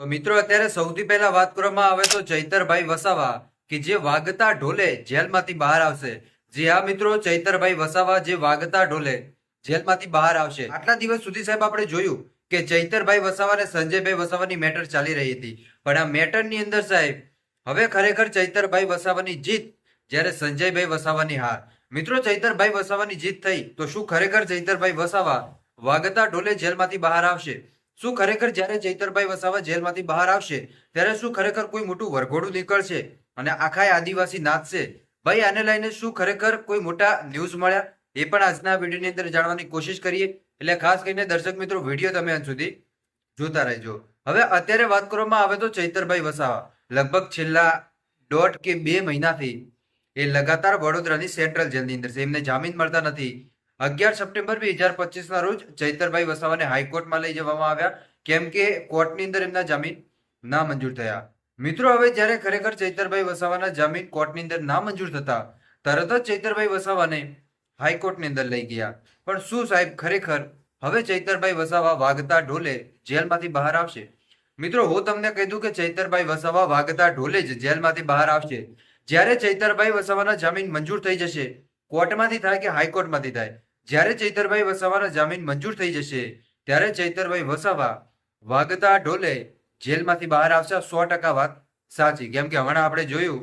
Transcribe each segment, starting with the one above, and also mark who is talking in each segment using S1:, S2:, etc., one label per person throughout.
S1: તો મિત્રો, અત્યારે સૌથી પહેલા વાત કરવામાં આવે તો ચૈતરભાઈ વસાવા, કે જે વાગતા ઢોલે જેલમાંથી બહાર આવશે. જે આ મિત્રો, ચૈતરભાઈ વસાવા જે વાગતા ઢોલે જેલમાંથી બહાર આવશે. આટલા દિવસ સુધી સાહેબ આપણે જોયું કે ચૈતરભાઈ વસાવા અને સંજયભાઈ વસાવાની મેટર ચાલી રહી હતી. પણ આ મેટરની અંદર સાહેબ, હવે ખરેખર ચૈતરભાઈ વસાવાની જીત જ્યારે સંજયભાઈ વસાવાની હાર. મિત્રો, ચૈતરભાઈ વસાવાની જીત થઈ તો શું ખરેખર ચૈતરભાઈ વસાવા વાગતા ઢોલે જેલમાંથી બહાર આવશે? શું ખરેખર જ્યારે ચૈતરભાઈ વસાવા જેલમાંથી બહાર આવશે, ત્યારે શું ખરેખર કોઈ મોટું વરઘોડું નીકળશે? અને આખા આદિવાસી નાચશે ભાઈ, આને લઈને શું ખરેખર કોઈ મોટા ન્યૂઝ મળ્યા? એ પણ આજના વિડીયોની અંદર જાણવાની કોશિશ કરીએ. એટલે ખાસ કરીને દર્શક મિત્રો, વીડિયો તમે અંત સુધી જોતા રહેજો. હવે અત્યારે વાત કરવામાં આવે તો ચૈતરભાઈ વસાવા. લગભગ છેલ્લા દોઢ કે બે મહિનાથી એ લગાતાર વડોદરાની સેન્ટ્રલ જેલની અંદર છે. એમને જામીન મળતા નથી. અગિયાર સપ્ટેમ્બર બે હજાર પચીસ ના રોજ ચૈતરભાઈ વસાવાને હાઈકોર્ટમાં લઈ જવામાં આવ્યા, કેમ કે કોર્ટની અંદર એમના જામીન ના મંજૂર થયા. મિત્રો, હવે જ્યારે ખરેખર ચૈતરભાઈ વસાવાના જામીન કોર્ટની અંદર ના મંજૂર થતા, તરત જ ચૈતરભાઈ વસાવાને હાઈકોર્ટની અંદર લઈ ગયા. પણ શું સાહેબ, ખરેખર હવે ચૈતરભાઈ વસાવા વાગતા ઢોલે જેલમાંથી બહાર આવશે? મિત્રો, હું તમને કહી દઉં કે ચૈતરભાઈ વસાવા વાગતા ઢોલે જ જેલમાંથી બહાર આવશે. જ્યારે ચૈતરભાઈ વસાવાના જામીન મંજૂર થઈ જશે, કોર્ટમાંથી થાય કે હાઈકોર્ટમાંથી થાય? જ્યારે ચૈતરભાઈ વસાવાના જામીન મંજૂર થઈ જશે, ત્યારે ચૈતરભાઈ વસાવા વાગતા ઢોલે જેલમાંથી બહાર આવશે. સો ટકા વાત સાચી. કેમ કે હમણાં આપણે જોયું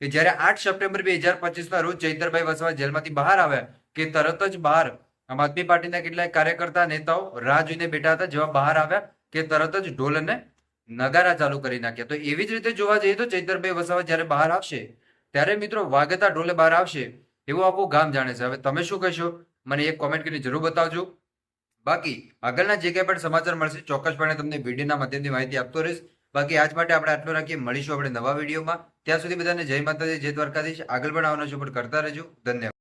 S1: કે જ્યારે આઠ સપ્ટેમ્બર બે હજાર પચીસના રોજ ચૈતરભાઈ વસાવા જેલમાંથી બહાર આવ્યા કે તરત જ બહાર આમ આદમી પાર્ટીના કેટલાય કાર્યકર્તા, નેતાઓ રાહ જોઈને બેઠા હતા, જેવા બહાર આવ્યા કે તરત જ ઢોલ અને નગારા ચાલુ કરી નાખ્યા. તો એવી જ રીતે જોવા જઈએ તો ચૈતરભાઈ વસાવા જ્યારે બહાર આવશે, ત્યારે મિત્રો વાગતા ઢોલે બહાર આવશે, એવું આખું ગામ જાણે છે. હવે તમે શું કહેશો? મને એક કોમેન્ટ કરીને જરૂર બતાવજો. બાકી, આગળના જે કંઈ પણ સમાચાર મળશે, ચોક્કસપણે તમને વિડીયોના માધ્યમથી માહિતી આપતો રહીશ. બાકી, આજ માટે આપણે આટલું રાખીએ. મળીશું આપણે નવા વિડીયોમાં. ત્યાં સુધી બધાને જય માતાજી, જય દ્વારકાધીશ. આગળ પણ આવવાનો સપોર્ટ કરતા રહેજો. ધન્યવાદ.